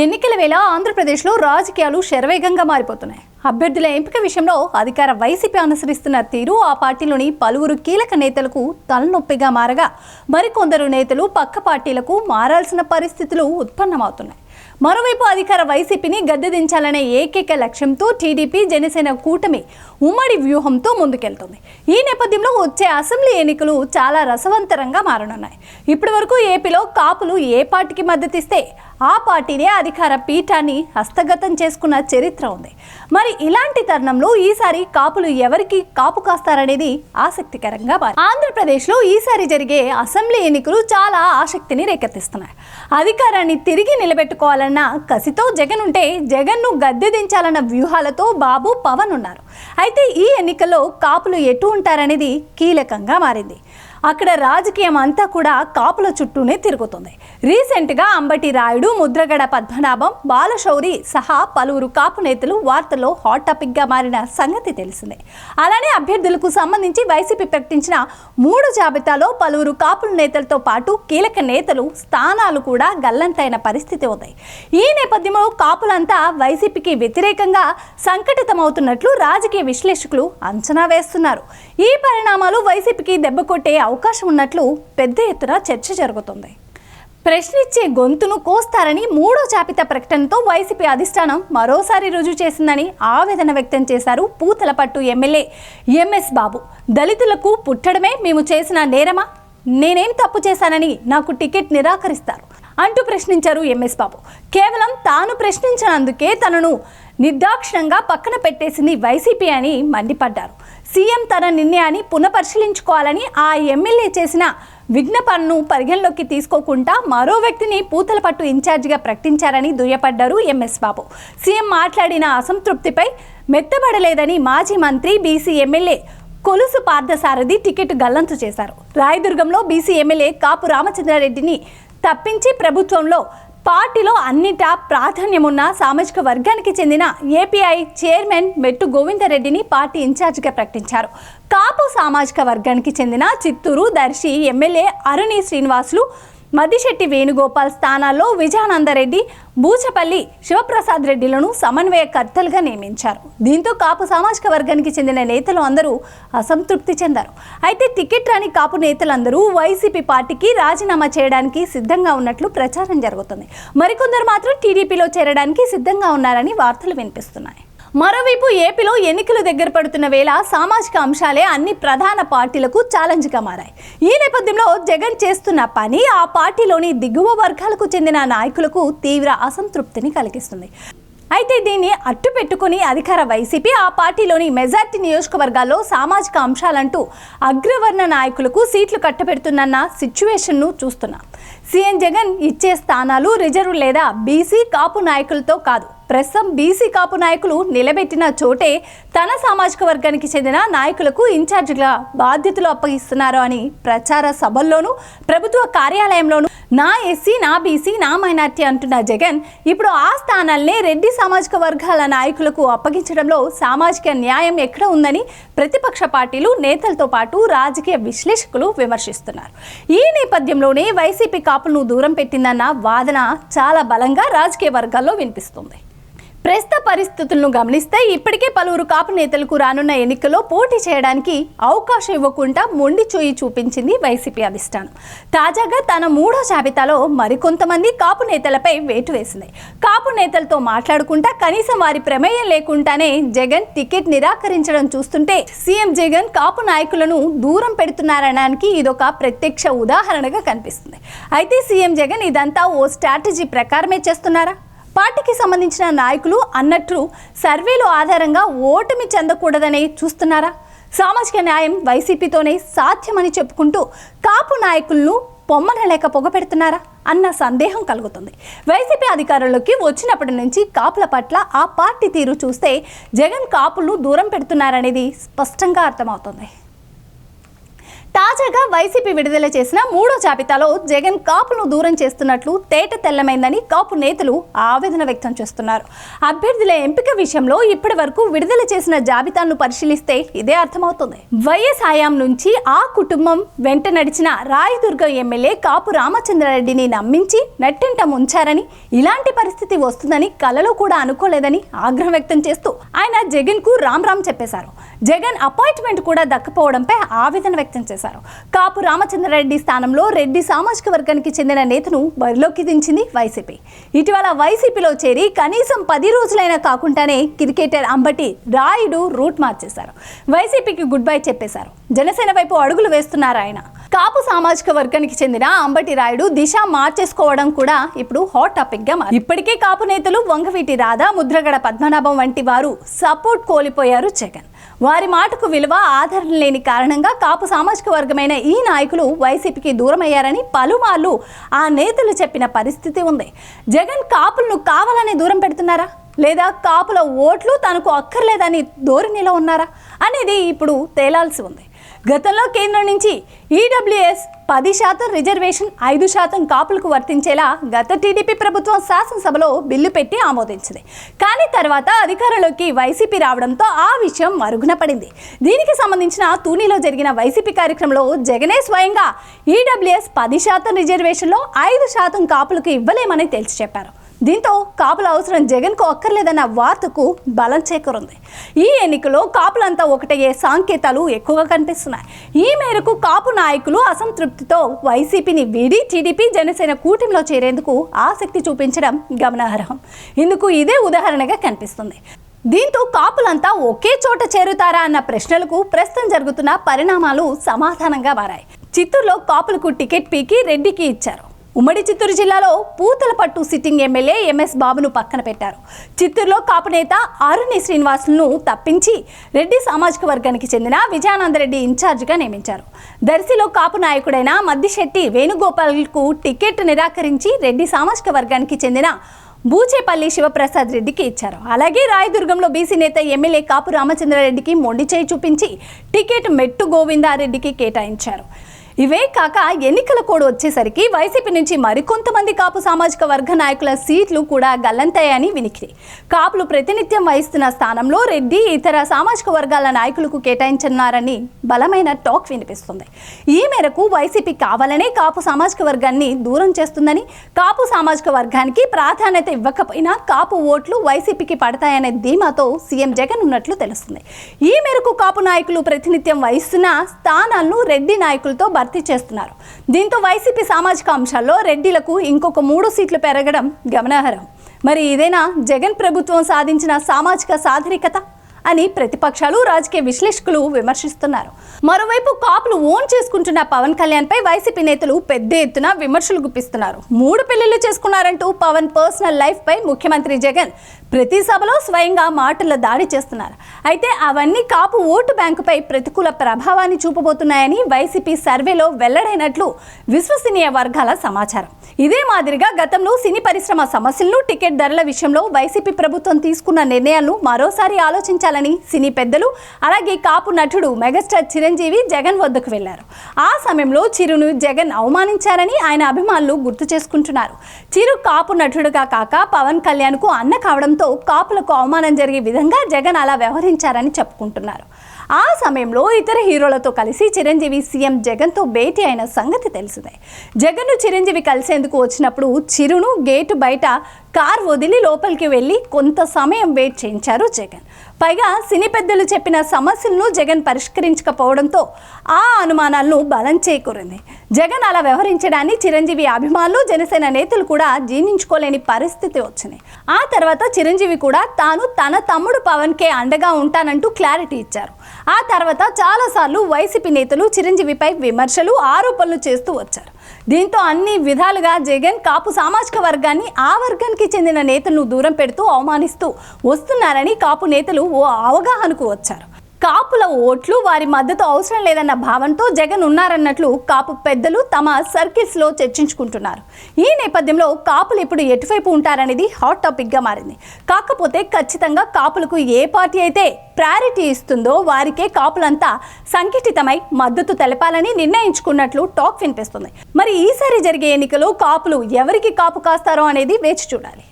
ఎన్నికల వేళ ఆంధ్రప్రదేశ్లో రాజకీయాలు శరవేగంగా మారిపోతున్నాయి. అభ్యర్థుల ఎంపిక విషయంలో అధికార వైసీపీ అనుసరిస్తున్న తీరు ఆ పార్టీలోని పలువురు కీలక నేతలకు తలనొప్పిగా మారగా మరికొందరు నేతలు పక్క పార్టీలకు మారాల్సిన పరిస్థితులు ఉత్పన్నమవుతున్నాయి. మరోవైపు అధికార వైసీపీని గద్దె దించాలనే ఏకైక లక్ష్యంతో టీడీపీ జనసేన కూటమి ఉమ్మడి వ్యూహంతో ముందుకెళ్తుంది. ఈ నేపథ్యంలో వచ్చే అసెంబ్లీ ఎన్నికలు చాలా రసవంతరంగా మారనున్నాయి. ఇప్పటి వరకు ఏపీలో కాపులు ఏ పార్టీకి మద్దతిస్తే ఆ పార్టీనే అధికార పీఠాన్ని హస్తగతం చేసుకున్న చరిత్ర ఉంది. మరి ఇలాంటి తరుణంలో ఈసారి కాపులు ఎవరికి కాపు కాస్తారనేది ఆసక్తికరంగా మారి ఆంధ్రప్రదేశ్లో ఈసారి జరిగే అసెంబ్లీ ఎన్నికలు చాలా ఆసక్తిని రేకెత్తిస్తున్నాయి. అధికారాన్ని తిరిగి నిలబెట్టుకోవాలి నిలబెట్టుకోవాలన్న కసితో జగన్ ఉంటే జగన్ను గద్దె దించాలన్న వ్యూహాలతో బాబు పవన్ ఉన్నారు. అయితే ఈ ఎన్నికల్లో కాపులు ఎటు ఉంటారనేది కీలకంగా మారింది. అక్కడ రాజకీయం అంతా కూడా కాపుల చుట్టూనే తిరుగుతుంది. రీసెంట్గా అంబటి రాయుడు ముద్రగడ పద్మనాభం బాలశౌరి సహా పలువురు కాపు నేతలు వార్తల్లో హాట్ టాపిక్గా మారిన సంగతి తెలిసిందే. అలానే అభ్యర్థులకు సంబంధించి వైసీపీ ప్రకటించిన మూడు జాబితాలో పలువురు కాపుల నేతలతో పాటు కీలక నేతలు స్థానాలు కూడా గల్లంతైన పరిస్థితి ఉంది. ఈ నేపథ్యంలో కాపులంతా వైసీపీకి వ్యతిరేకంగా సంకటితమవుతున్నట్లు రాజకీయ విశ్లేషకులు అంచనా వేస్తున్నారు. ఈ పరిణామాలు వైసీపీకి దెబ్బ కొట్టే అవకాశం ఉన్నట్లు పెద్ద ఎత్తున చర్చ జరుగుతుంది. ప్రశ్నిచ్చే గొంతును కోస్తారని మూడో జాబితా ప్రకటనతో వైసీపీ అధిష్టానం మరోసారి రుజువు చేసిందని ఆవేదన వ్యక్తం చేశారు పూతలపట్టు ఎమ్మెల్యే ఎంఎస్ బాబు. దళితులకు పుట్టడమే మేము చేసిన నేరమా? నేనేం తప్పు చేశానని నాకు టికెట్ నిరాకరిస్తారు అంటూ ప్రశ్నించారు ఎంఎస్ బాబు. కేవలం తాను ప్రశ్నించినందుకే తనను నిర్దాక్షిణంగా పక్కన పెట్టేసింది వైసీపీ అని మండిపడ్డారు. సీఎం తన నిర్ణయాన్ని పునఃపరిశీలించుకోవాలని ఆ ఎమ్మెల్యే చేసిన విజ్ఞపనను పరిగణలోకి తీసుకోకుండా మరో వ్యక్తిని పూతలపట్టు ఇన్ఛార్జిగా ప్రకటించారని దుయ్యపడ్డారు ఎంఎస్ బాబు. సీఎం మాట్లాడిన అసంతృప్తిపై మెత్తబడలేదని మాజీ మంత్రి BC MLA Kolusu Parthasarathy ticket గల్లంతు చేశారు. రాయదుర్గంలో బీసీ ఎమ్మెల్యే కాపు రామచంద్రారెడ్డిని తప్పించి ప్రభుత్వంలో పార్టీలో అన్నిటా ప్రాధాన్యమున్న సామాజిక వర్గానికి చెందిన ఏపీఐ చైర్మన్ మెట్టు గోవిందరెడ్డిని పార్టీ ఇన్ఛార్జిగా ప్రకటించారు. కాపు సామాజిక వర్గానికి చెందిన చిత్తూరు దర్శి ఎమ్మెల్యే అరుణి శ్రీనివాసులు మదిశెట్టి వేణుగోపాల్ స్థానాల్లో విజయానందరెడ్డి బూచపల్లి శివప్రసాద్ రెడ్డిలను సమన్వయకర్తలుగా నియమించారు. దీంతో కాపు సామాజిక వర్గానికి చెందిన నేతలు అందరూ అసంతృప్తి చెందారు. అయితే టికెట్ రాని కాపు నేతలందరూ వైసీపీ పార్టీకి రాజీనామా చేయడానికి సిద్ధంగా ఉన్నట్లు ప్రచారం జరుగుతుంది. మరికొందరు మాత్రం టీడీపీలో చేరడానికి సిద్ధంగా ఉన్నారని వార్తలు వినిపిస్తున్నాయి. మరోవైపు ఏపీలో ఎన్నికలు దగ్గర పడుతున్న వేళ సామాజిక అంశాలే అన్ని ప్రధాన పార్టీలకు ఛాలెంజ్గా మారాయి. ఈ నేపథ్యంలో జగన్ చేస్తున్న పని ఆ పార్టీలోని దిగువ వర్గాలకు చెందిన నాయకులకు తీవ్ర అసంతృప్తిని కలిగిస్తుంది. అయితే దీన్ని అట్టు పెట్టుకుని అధికార వైసీపీ ఆ పార్టీలోని మెజార్టీ నియోజకవర్గాల్లో సామాజిక అంశాలంటూ అగ్రవర్ణ నాయకులకు సీట్లు కట్టబెడుతున్న సిచ్యువేషన్ను చూస్తున్నాం. సీఎం జగన్ ఇచ్చే స్థానాలు రిజర్వ్ లేదా బీసీ కాపు నాయకులతో కాదు. ప్రస్తుతం బీసీ కాపు నాయకులు నిలబెట్టిన చోటే తన సామాజిక వర్గానికి చెందిన నాయకులకు ఇన్ఛార్జిగా బాధ్యతలు అప్పగిస్తున్నారు అని ప్రచార సభల్లోనూ ప్రభుత్వ కార్యాలయంలోనూ నా ఎస్సీ నా బీసీ నా మైనార్టీ అంటున్న జగన్ ఇప్పుడు ఆ స్థానాల్నే రెడ్డి సామాజిక వర్గాల నాయకులకు అప్పగించడంలో సామాజిక న్యాయం ఎక్కడ ఉందని ప్రతిపక్ష పార్టీలు నేతలతో పాటు రాజకీయ విశ్లేషకులు విమర్శిస్తున్నారు. ఈ నేపథ్యంలోనే వైసీపీ కాపులను దూరం పెట్టిందన్న వాదన చాలా బలంగా రాజకీయ వర్గాల్లో వినిపిస్తుంది. ప్రస్తుత పరిస్థితులను గమనిస్తే ఇప్పటికే పలువురు కాపు నేతలకు రానున్న ఎన్నికల్లో పోటీ చేయడానికి అవకాశం ఇవ్వకుండా మొండి చూయి చూపించింది వైసీపీ అధిష్టానం. తాజాగా తన మూడో జాబితాలో మరికొంతమంది కాపు నేతలపై వేటు వేసింది. కాపు నేతలతో మాట్లాడుకుంటా కనీసం వారి ప్రమేయం లేకుండానే జగన్ టికెట్ నిరాకరించడం చూస్తుంటే సీఎం జగన్ కాపు నాయకులను దూరం పెడుతున్నారనడానికి ఇదొక ప్రత్యక్ష ఉదాహరణగా కనిపిస్తుంది. అయితే సీఎం జగన్ ఇదంతా ఓ స్ట్రాటజీ ప్రకారమే చేస్తున్నారా? పార్టీకి సంబంధించిన నాయకులు అన్నట్లు సర్వేలు ఆధారంగా ఓటమి చెందకూడదని చూస్తున్నారా? సామాజిక న్యాయం వైసీపీతోనే సాధ్యమని చెప్పుకుంటూ కాపు నాయకులను పొమ్మనలేక పొగపెడుతున్నారా అన్న సందేహం కలుగుతుంది. వైసీపీ అధికారంలోకి వచ్చినప్పటి నుంచి కాపుల పట్ల ఆ పార్టీ తీరు చూస్తే జగన్ కాపులను దూరం పెడుతున్నారనేది స్పష్టంగా అర్థమవుతుంది. తాజాగా వైసీపీ విడుదల చేసిన మూడో జాబితాలో జగన్ కాపును దూరం చేస్తున్నట్లు తేట తెల్లమైందని కాపు నేతలు ఆవేదన వ్యక్తం చేస్తున్నారు. అభ్యర్థుల ఎంపిక విషయంలో ఇప్పటి వరకు విడుదల చేసిన జాబితాను పరిశీలిస్తే ఇదే అర్థమవుతుంది. వైఎస్ హయాం నుంచి ఆ కుటుంబం వెంట నడిచిన రాయదుర్గం ఎమ్మెల్యే కాపు రామచంద్రారెడ్డిని నమ్మించి నట్టింట ముంచారని ఇలాంటి పరిస్థితి వస్తుందని కలలో కూడా అనుకోలేదని ఆగ్రహం వ్యక్తం చేస్తూ ఆయన జగన్కు రామ్ రామ్ చెప్పేశారు. జగన్ అపాయింట్మెంట్ కూడా దక్కపోవడంపై ఆవేదన వ్యక్తం చేశారు. చేశారు. కాపు రామచంద్రారెడ్డి స్థానంలో రెడ్డి సామాజిక వర్గానికి చెందిన నేతను బరిలోకి దించింది వైసీపీ. ఇటీవల వైసీపీలో చేరి కనీసం పది రోజులైనా కాకుండానే క్రికెటర్ అంబటి రాయుడు రూట్ మార్చేశారు. వైసీపీకి గుడ్ బై చెప్పేశారు. జనసేన వైపు అడుగులు వేస్తున్నారు ఆయన. కాపు సామాజిక వర్గానికి చెందిన అంబటి రాయుడు దిశ మార్చేసుకోవడం కూడా ఇప్పుడు హాట్ టాపిక్గా ఇప్పటికే కాపు నేతలు వంగవీటి రాధా ముద్రగడ పద్మనాభం వంటి వారు సపోర్ట్ కోల్పోయారు జగన్. వారి మాటకు విలువ ఆధారం లేని కారణంగా కాపు సామాజిక వర్గమైన ఈ నాయకులు వైసీపీకి దూరమయ్యారని పలుమార్లు ఆ నేతలు చెప్పిన పరిస్థితి ఉంది. జగన్ కాపులను కావాలని దూరం పెడుతున్నారా? లేదా కాపుల ఓట్లు తనకు అక్కర్లేదని ధోరణిలో ఉన్నారా? అనేది ఇప్పుడు తేలాల్సి ఉంది. గతంలో కేంద్రం నుంచి ఈడబ్ల్యూఎస్ పది శాతం రిజర్వేషన్ ఐదు శాతం కాపులకు వర్తించేలా గత టీడీపీ ప్రభుత్వం శాసనసభలో బిల్లు పెట్టి ఆమోదించింది. కానీ తర్వాత అధికారంలోకి వైసీపీ రావడంతో ఆ విషయం మరుగున పడింది. దీనికి సంబంధించిన తూనీలో జరిగిన వైసీపీ కార్యక్రమంలో జగనే స్వయంగా ఈడబ్ల్యూఎస్ పది శాతం రిజర్వేషన్లో ఐదు శాతం కాపులకు ఇవ్వలేమని తేల్చి చెప్పారు. దీంతో కాపుల అవసరం జగన్కు అక్కర్లేదన్న వార్తకు బలం చేకూరుంది. ఈ ఎన్నికలో కాపులంతా ఒకటయ్యే సాంకేతాలు ఎక్కువగా కనిపిస్తున్నాయి. ఈ మేరకు కాపు నాయకులు అసంతృప్తితో వైసీపీని వీడి టీడీపీ జనసేన కూటమిలో చేరేందుకు ఆసక్తి చూపించడం గమనార్హం. ఇందుకు ఇదే ఉదాహరణగా కనిపిస్తుంది. దీంతో కాపులంతా ఒకే చోట చేరుతారా అన్న ప్రశ్నలకు ప్రస్తుతం జరుగుతున్న పరిణామాలు సమాధానంగా మారాయి. చిత్తూరులో కాపులకు టికెట్ పీకి రెడ్డికి ఇచ్చారు. ఉమ్మడి చిత్తూరు జిల్లాలో పూతలపట్టు సిట్టింగ్ ఎమ్మెల్యే ఎంఎస్ బాబును పక్కన పెట్టారు. చిత్తూరులో కాపు నేత ఆరుని శ్రీనివాసులను తప్పించి రెడ్డి సామాజిక వర్గానికి చెందిన విజయానందరెడ్డి ఇన్ఛార్జిగా నియమించారు. దర్శిలో కాపు నాయకుడైన మద్దిశెట్టి వేణుగోపాల్కు టికెట్ నిరాకరించి రెడ్డి సామాజిక వర్గానికి చెందిన బూచేపల్లి శివప్రసాద్ రెడ్డికి ఇచ్చారు. అలాగే రాయదుర్గంలో బీసీ నేత ఎమ్మెల్యే కాపు రామచంద్రారెడ్డికి మొండిచేయి చూపించి టికెట్ మెట్టు గోవిందారెడ్డికి కేటాయించారు. ఇవే కాక ఎన్నికల కోడ్ వచ్చేసరికి వైసీపీ నుంచి మరికొంతమంది కాపు సామాజిక వర్గ నాయకుల సీట్లు కూడా గల్లంతాయని వినికిడి. కాపులు ప్రతినిత్యం వహిస్తున్న స్థానంలో రెడ్డి ఇతర సామాజిక వర్గాల నాయకులకు కేటాయించన్నారని బలమైన టాక్ వినిపిస్తుంది. ఈ మేరకు వైసీపీ కావాలనే కాపు సామాజిక వర్గాన్ని దూరం చేస్తుందని కాపు సామాజిక వర్గానికి ప్రాధాన్యత ఇవ్వకపోయినా కాపు ఓట్లు వైసీపీకి పడతాయనే ధీమాతో సీఎం జగన్ ఉన్నట్లు తెలుస్తుంది. ఈ మేరకు కాపు నాయకులు ప్రతినిత్యం వహిస్తున్న స్థానాలను రెడ్డి నాయకులతో భర్తీ చేస్తున్నారు. దీంతో వైసీపీ సామాజిక అంశాల్లో రెడ్డిలకు ఇంకొక మూడు సీట్లు పెరగడం గమనార్హం. మరి ఇదేనా జగన్ ప్రభుత్వం సాధించిన సామాజిక సాధరికత అని ప్రతిపక్షాలు రాజకీయ విశ్లేషకులు విమర్శిస్తున్నారు. మరోవైపు కాపులు ఓన్ చేసుకుంటున్న పవన్ కళ్యాణ్ పై వైసీపీ నేతలు పెద్ద ఎత్తున విమర్శలు గుప్పిస్తున్నారు. మూడు పెళ్ళిళ్ళు చేసుకున్నారంటూ పవన్ పర్సనల్ లైఫ్పై ముఖ్యమంత్రి జగన్ ప్రతి సభలో స్వయంగా మాటల దాడి చేస్తున్నారు. అయితే అవన్నీ కాపు ఓటు బ్యాంకుపై ప్రతికూల ప్రభావాన్ని చూపబోతున్నాయని వైసీపీ సర్వేలో వెల్లడైనట్లు విశ్వసనీయ వర్గాల సమాచారం. ఇదే మాదిరిగా గతంలో సినీ పరిశ్రమ సమస్యలను టికెట్ ధరల విషయంలో వైసీపీ ప్రభుత్వం తీసుకున్న నిర్ణయాలను మరోసారి ఆలోచించాలని సినీ పెద్దలు అలాగే కాపు నటుడు మెగాస్టార్ చిరంజీవి జగన్ వద్దకు వెళ్ళారు. ఆ సమయంలో చిరును జగన్ అవమానించారని ఆయన అభిమానులు గుర్తు చేసుకుంటున్నారు. చిరు కాపు నటుడుగా కాక పవన్ కళ్యాణ్కు అన్న కావడంతో కాపులకు అవమానం జరిగే విధంగా జగన్ అలా వ్యవహరించారని చెప్పుకుంటున్నారు. ఆ సమయంలో ఇతర హీరోలతో కలిసి చిరంజీవి సీఎం జగన్తో భేటీ అయిన సంగతి తెలిసిందే. జగన్ను చిరంజీవి కలిసేందుకు వచ్చినప్పుడు చిరును గేటు బయట కార్ వదిలి లోపలికి వెళ్ళి కొంత సమయం వెయిట్ చేయించారు జగన్. పైగా సినీ పెద్దలు చెప్పిన సమస్యలను జగన్ పరిష్కరించకపోవడంతో ఆ అనుమానాలను బలం చేకూరింది. జగన్ అలా వ్యవహరించడాన్ని చిరంజీవి అభిమానులు జనసేన నేతలు కూడా జీర్ణించుకోలేని పరిస్థితి వచ్చింది. ఆ తర్వాత చిరంజీవి కూడా తాను తన తమ్ముడు పవన్కే అండగా ఉంటానంటూ క్లారిటీ ఇచ్చారు. ఆ తర్వాత చాలాసార్లు వైసీపీ నేతలు చిరంజీవిపై విమర్శలు ఆరోపణలు చేస్తూ వచ్చారు. దీంతో అన్ని విధాలుగా జగన్ కాపు సామాజిక వర్గాన్ని ఆ వర్గానికి చెందిన నేతలను దూరం పెడుతూ అవమానిస్తూ వస్తున్నారని కాపు నేతలు ఓ అవగాహనకు వచ్చారు. కాపుల ఓట్లు వారి మద్దతు అవసరం లేదన్న భావంతో జగన్ ఉన్నారన్నట్లు కాపు పెద్దలు తమ సర్కిల్స్లో చర్చించుకుంటున్నారు. ఈ నేపథ్యంలో కాపులు ఇప్పుడు ఎటువైపు ఉంటారనేది హాట్ టాపిక్గా మారింది. కాకపోతే ఖచ్చితంగా కాపులకు ఏ పార్టీ అయితే ప్రయారిటీ ఇస్తుందో వారికే కాపులంతా సంఘటితమై మద్దతు తెలపాలని నిర్ణయించుకున్నట్లు టాక్ వినిపిస్తుంది. మరి ఈసారి జరిగే ఎన్నికలో కాపులు ఎవరికి కాపు కాస్తారో అనేది వేచి చూడాలి.